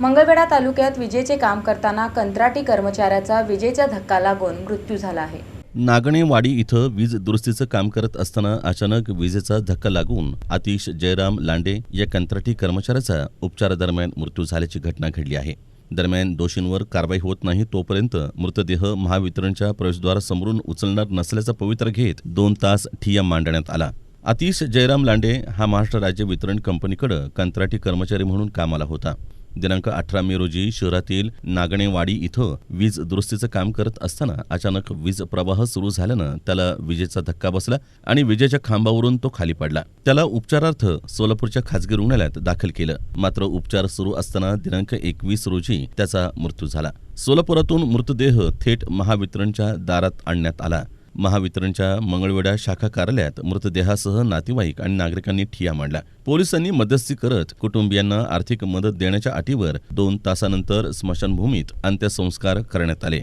मंगळवेढा तालुक्यात विजेचे काम करताना कंत्राटी कर्मचाऱ्याचा विजेचा धक्का लागून मृत्यू झाला आहे? नागणेवाडी इथं वीज दुरुस्तीचं काम करत असताना अचानक विजेचा धक्का लागून आतिश जयराम लांडे या कंत्राटी कर्मचाऱ्याचा उपचारादरम्यान मृत्यू झाल्याची घटना घडली आहे. दरम्यान दोषींवर कारवाई होत नाही तोपर्यंत मृतदेह महावितरणच्या प्रवेशद्वारासमोरून उचलणार नसल्याचा पवित्र घेत दोन तास ठिय्या मांडण्यात आला. आतिश जयराम लांडे हा महाराष्ट्र राज्य वितरण कंपनीकडे कंत्राटी कर्मचारी म्हणून कामाला होता. दिनांक अठरा मे रोजी शहरातील नागणेवाडी इथं वीज दुरुस्तीचं काम करत असताना अचानक वीज प्रवाह सुरू झाल्यानं त्याला विजेचा धक्का बसला आणि विजेच्या खांबावरून तो खाली पडला. त्याला उपचारार्थ सोलापूरच्या खासगी रुग्णालयात दाखल केलं. मात्र उपचार सुरू असताना दिनांक एकवीस रोजी त्याचा मृत्यू झाला. सोलापुरातून मृतदेह थेट महावितरणच्या दारात आणण्यात आला. महावितरणच्या मंगळवेढा शाखा कार्यालयात मृतदेहासह नातेवाईक आणि नागरिकांनी ठिया मांडला. पोलिसांनी मध्यस्थी करत कुटुंबियांना आर्थिक मदत देण्याच्या अटीवर दोन तासानंतर स्मशानभूमीत अंत्यसंस्कार करण्यात आले.